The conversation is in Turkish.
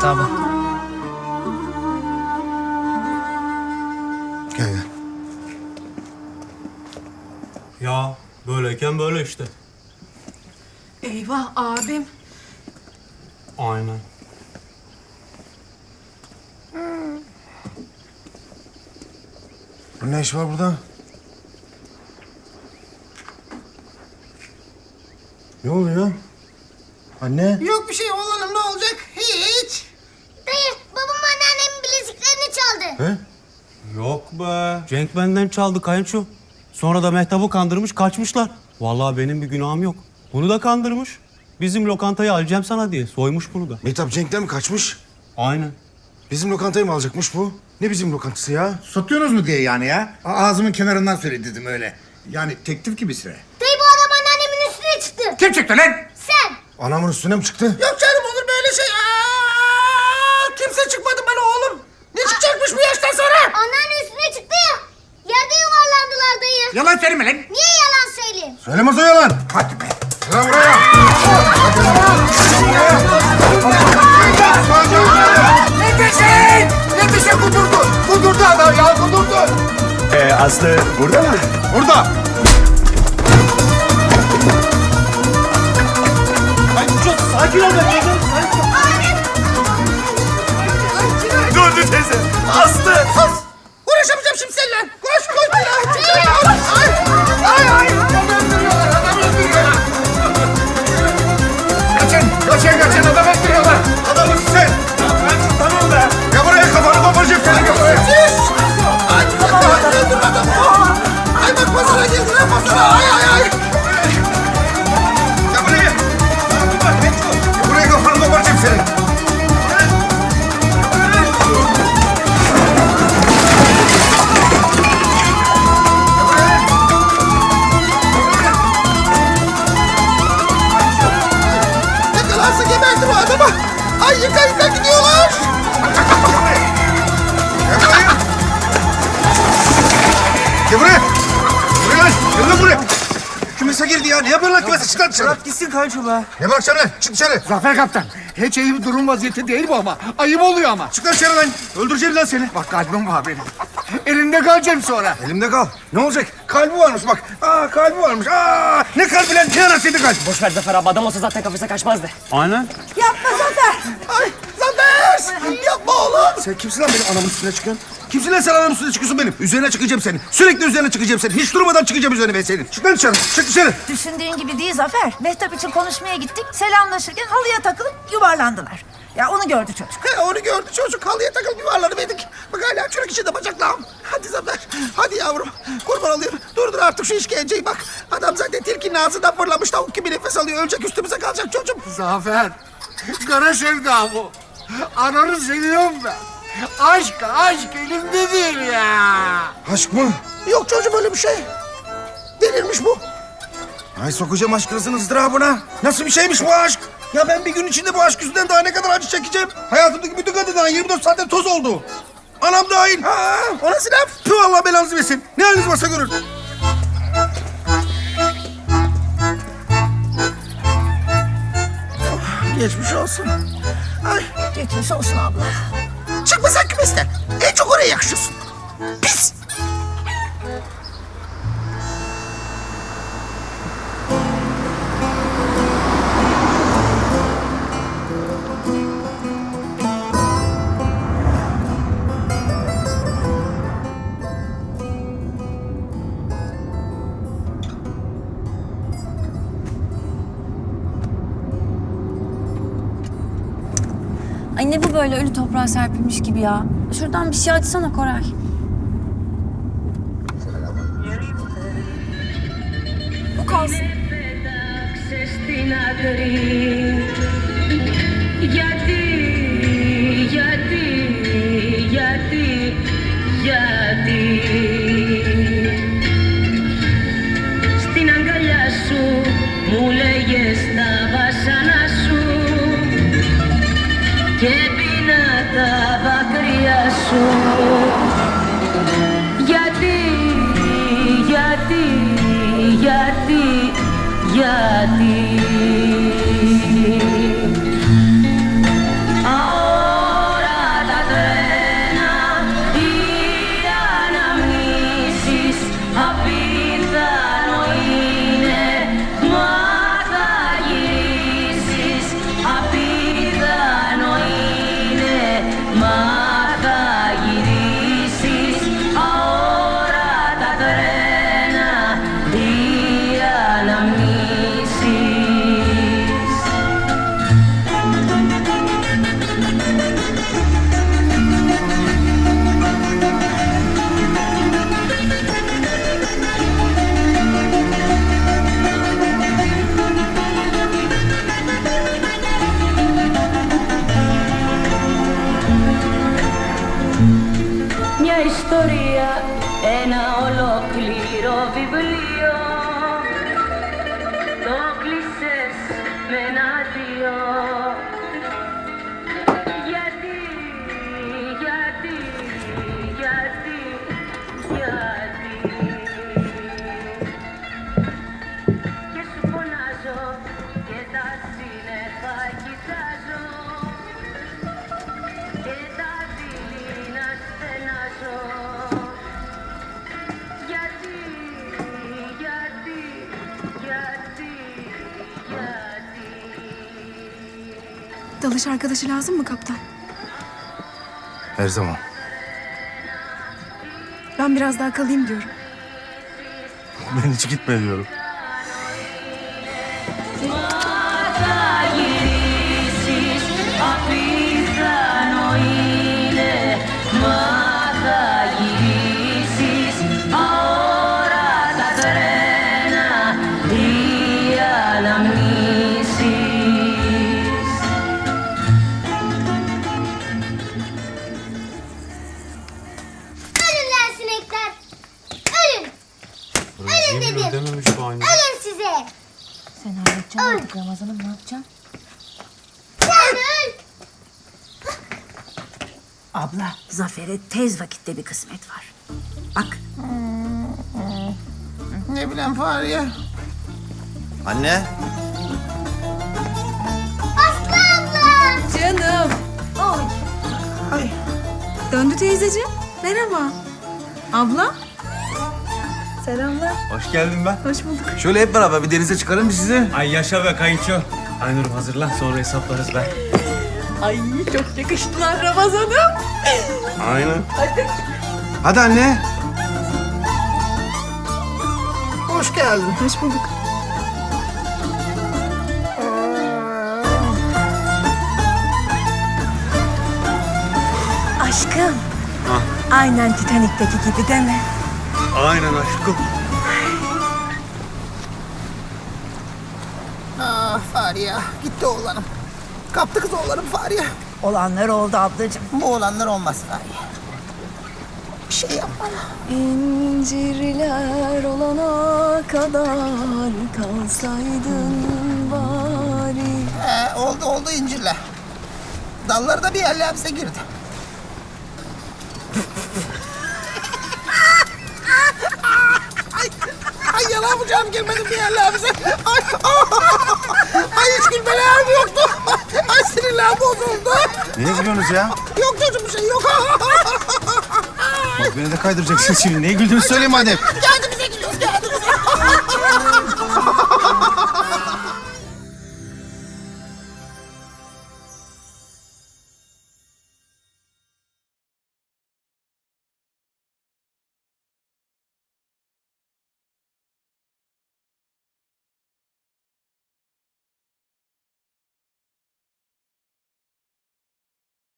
Tabii. Gel gel. Ya böyleyken böyle işte. Eyvah abim. Aynen. Ne iş var burada? Ne oluyor? Anne? Yok bir şey oğlum ne olacak? Hiç. Dayı babam anneannemin bileziklerini çaldı. He? Yok be. Cenk benden çaldı kayınço. Sonra da Mehtap'ı kandırmış kaçmışlar. Vallahi benim bir günahım yok. Bunu da kandırmış. Bizim lokantayı alacağım sana diye soymuş bunu da. Mehtap Cenk'ten mi kaçmış? Aynen. Bizim lokantayı mı alacakmış bu? Ne bizim lokantası ya? Satıyorsunuz mu diye yani ya? A- Ağzımın kenarından söyle dedim öyle. Yani teklif gibi sıra. Dayı bu adam anneannemin üstüne çıktı. Kim çıktı lan? Sen. Anamın üstüne mi çıktı? Yok canım olur böyle şey. Aa, kimse çıkmadı bana oğlum. Ne çıkacakmış bu yaştan sonra? Anneanne üstüne çıktı ya. Yerde yuvarlandılar dayı. Yalan söyleme lan. Niye yalan söyleyeyim? Söylemez o yalan. Hadi be. Gel buraya. Yetişin! Yetişin kudurdu. Kudurdu adam ya kudurdu. Ee, Aslı burada mı? Burada. Sakin ol be. Kümese girdi ya. Ne yapıyorsun lan kümese? Çık lan dışarı. Bırak gitsin kayınço be. Ne bakacaksın lan? Çık dışarı. Zafer kaptan. Hiç iyi bir durum vaziyeti değil bu ama. Ayıp oluyor ama. Çık lan dışarı lan. Öldüreceğim lan seni. Bak kalbim var benim. Elinde kalacağım sonra. Elimde kal. Ne olacak? Kalbi varmış bak. Aa kalbi varmış. Aa ne kalbi lan? Ne anasıydı kalp? Boş ver Zafer abi adam olsa zaten kafese kaçmazdı. Aynen. Yapma Zafer. Ay. Yapma oğlum. Sen kimsin lan benim anamın üstüne çıkıyorsun? Kimsin lan sen anamın üstüne çıkıyorsun benim? Üzerine çıkacağım senin. Sürekli üzerine çıkacağım senin. Hiç durmadan çıkacağım üzerine ben senin. Çık lan dışarı. Çık dışarı. Düşündüğün gibi değil Zafer. Mehtap için konuşmaya gittik. Selamlaşırken halıya takılıp yuvarlandılar. Ya onu gördü çocuk. He, onu gördü çocuk halıya takılıp yuvarlanıverdik. Bak hala çürük içinde bacaklarım. Hadi Zafer. Hadi yavrum. Kurban olayım. Durdur artık şu işkenceyi bak. Adam zaten tilkinin ağzından fırlamış tavuk gibi nefes alıyor. Ölecek üstümüze kalacak çocuğum. Zafer. Kara sevda bu. Ananı seviyorum ben. Aşk, aşk elimde değil ya. Aşk mı? Yok çocuğum öyle bir şey. Delirmiş bu. Ay sokacağım aşkınızın ızdırabına. Nasıl bir şeymiş bu aşk? Ya ben bir gün içinde bu aşk yüzünden daha ne kadar acı çekeceğim? Hayatımdaki bütün kadınlar 24 saatte toz oldu. Anam dahil. Ha, o nasıl laf? Tüh Allah belanızı versin. Ne haliniz varsa görün. Geçmiş olsun. Ay, Geçmiş olsun abla. çıkma sen kümesten. En çok oraya yakışıyorsun. Pis. böyle ölü toprağa serpilmiş gibi ya? Şuradan bir şey açsana Koray. Bu kalsın. Geldi ιστορία ένα ολόκληρο βιβλίο. Dalış arkadaşı lazım mı kaptan? Her zaman. Ben biraz daha kalayım diyorum. Ben hiç gitme diyorum. Abla Zafer'e tez vakitte bir kısmet var. Bak Ne bileyim Fahriye. Anne. Aslı abla. Canım. Ay. Döndü teyzeciğim. Merhaba. Abla. Selamlar. Hoş geldin ben. Hoş bulduk. Şöyle hep beraber bir denize çıkarım mı sizi? Ay yaşa be kayınço. Aynur hazırla sonra hesaplarız be. Ay çok yakıştılar Ramazan'ım. Aynen. Hadi anne. Hoş geldin. Hoş bulduk. aşkım. Aynen Titanik'teki gibi değil mi? Aynen aşkım. Ah Fahriye. Gitti oğlanım. Kaptı kız oğlanım Fahriye. Olanlar oldu ablacığım. Bu oğlanlar olmaz Fahriye. Bir şey yapma. İncirler olana kadar kalsaydın bari. He, oldu oldu incirler. Dalları da bir yerle hapse girdi. ay, ay yalan bıçağım girmedi bir yerle hapse. Ay, ay hiç gülmeler yoktu. Ay sinirler Niye gülüyorsunuz ya? Yok çocuğum bir şey yok. Bak beni de kaydıracaksın şimdi. Neye güldüğünü söyleyeyim madem. Geldi